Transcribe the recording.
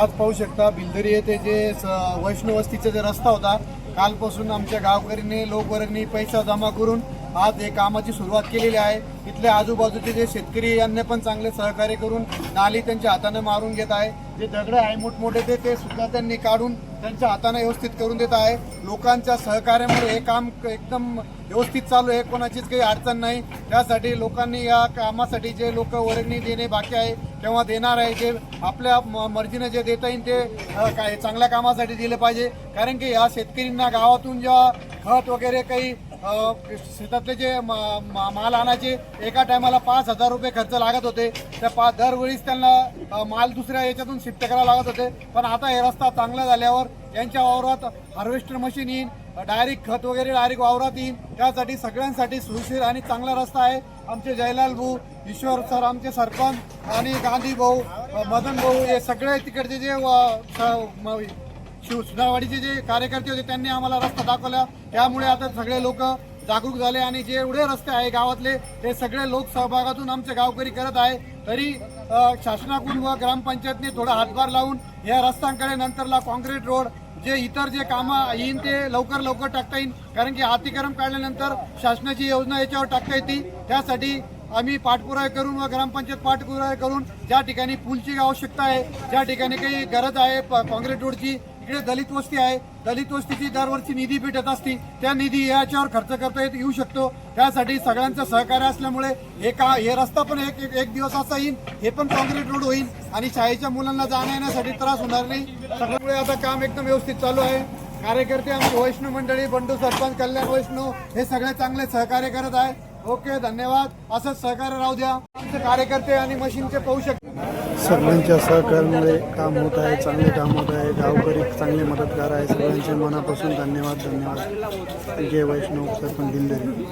आज पाहू शकता बिलदरी येथे जे स- वैष्णव वस्तीचा जे रस्ता होता कालपासून आमच्या गावकरीने लोकवर्गणी पैसा जमा करून आज हे कामाची सुरुवात केलेली आहे. इथले आजूबाजूचे जे शेतकरी यांनी पण चांगले सहकार्य करून नाली त्यांच्या हाताने मारून घेत आहे. जे दगड आहे मोठमोठे ते ते सुद्धा त्यांनी काढून त्यांच्या हाताने व्यवस्थित करून देत आहे. लोकांच्या सहकार्यामुळे हे काम एकदम व्यवस्थित चालू आहे. कोणाचीच काही अडचण नाही. त्यासाठी लोकांनी या कामासाठी जे लोक वर्गणी देणे बाकी आहे तेव्हा देणार आहे. जे आपल्या म- मर्जीने जे देता येईल ते काय चांगल्या कामासाठी दिले पाहिजे. कारण की या शेतकऱ्यांना गावातून जेव्हा खत वगैरे काही शेतातले जे माल आणायचे एका टायमाला पाच हजार रुपये खर्च लागत होते. त्या पा दरवेळीस त्यांना माल दुसऱ्या याच्यातून शिफ्ट करावं लागत होते. पण आता हे रस्ता चांगला झाल्यावर यांच्या वावरात हार्वेस्टर मशीन येईल डायरेक्ट खत वगैरे डायरेक्ट वावरात येईल त्यासाठी सगळ्यांसाठी सुशीर आणि चांगला रस्ता आहे. आमचे जयलाल भाऊ ईश्वर सर आमचे सरपंच आणि गांधी भाऊ मदन भाऊ हे सगळे तिकडचे जे शिव सुधारवाडीचे जे कार्यकर्ते होते त्यांनी आम्हाला रस्ता दाखवला. त्यामुळे आता सगळे लोक जागरूक झाले आणि जे एवढे रस्ते आहे गावातले ते सगळे लोक सहभागातून आमचे गावकरी करत आहे. तरी शासनाकडून व ग्रामपंचायतने थोडा हातभार लावून या रस्त्यांकडे नंतरला कॉन्क्रीट रोड जे इतर जे कामं येईन ते लवकर लवकर टाकता येईल कारण की अतिक्रम काढल्यानंतर शासनाची योजना याच्यावर टाकता येते. त्यासाठी आम्ही पाठपुरावा करून व ग्रामपंचायत पाठपुरावा करून ज्या ठिकाणी पूलची आवश्यकता आहे ज्या ठिकाणी काही गरज आहे प- काँक्रीट रोडची इकडे दलित वस्ती आहे. दलित वस्तीची दरवर्षी निधी भेटत असती. त्या निधी याच्यावर खर्च करता येत येऊ शकतो. त्यासाठी सगळ्यांचं सहकार्य असल्यामुळे हे का हे रस्ता पण एक एक- एक दिवस असा येईल हे पण कॉन्क्रीट रोड होईल आणि शाळेच्या मुलांना जाण्या येण्यासाठी त्रास होणार नाही. सगळ्यामुळे आता काम एकदम व्यवस्थित चालू आहे. कार्यकर्ते आमची वैष्णव मंडळी बंडू सरपंच कल्याण वैष्णव हे सगळे चांगले सहकार्य करत आहे. ओके धन्यवाद. असंच सहकार्य राहू द्या. आमचे कार्यकर्ते आणि मशीनचे पाहू शकतो. सगळ्यांच्या सहकार्यामुळे काम होत आहे चांगले काम होत आहे गावकरी चांगले मदतगार आहे. सगळ्यांचे मनापासून धन्यवाद धन्यवाद. जय वैष्णव सरपंच दिलदरी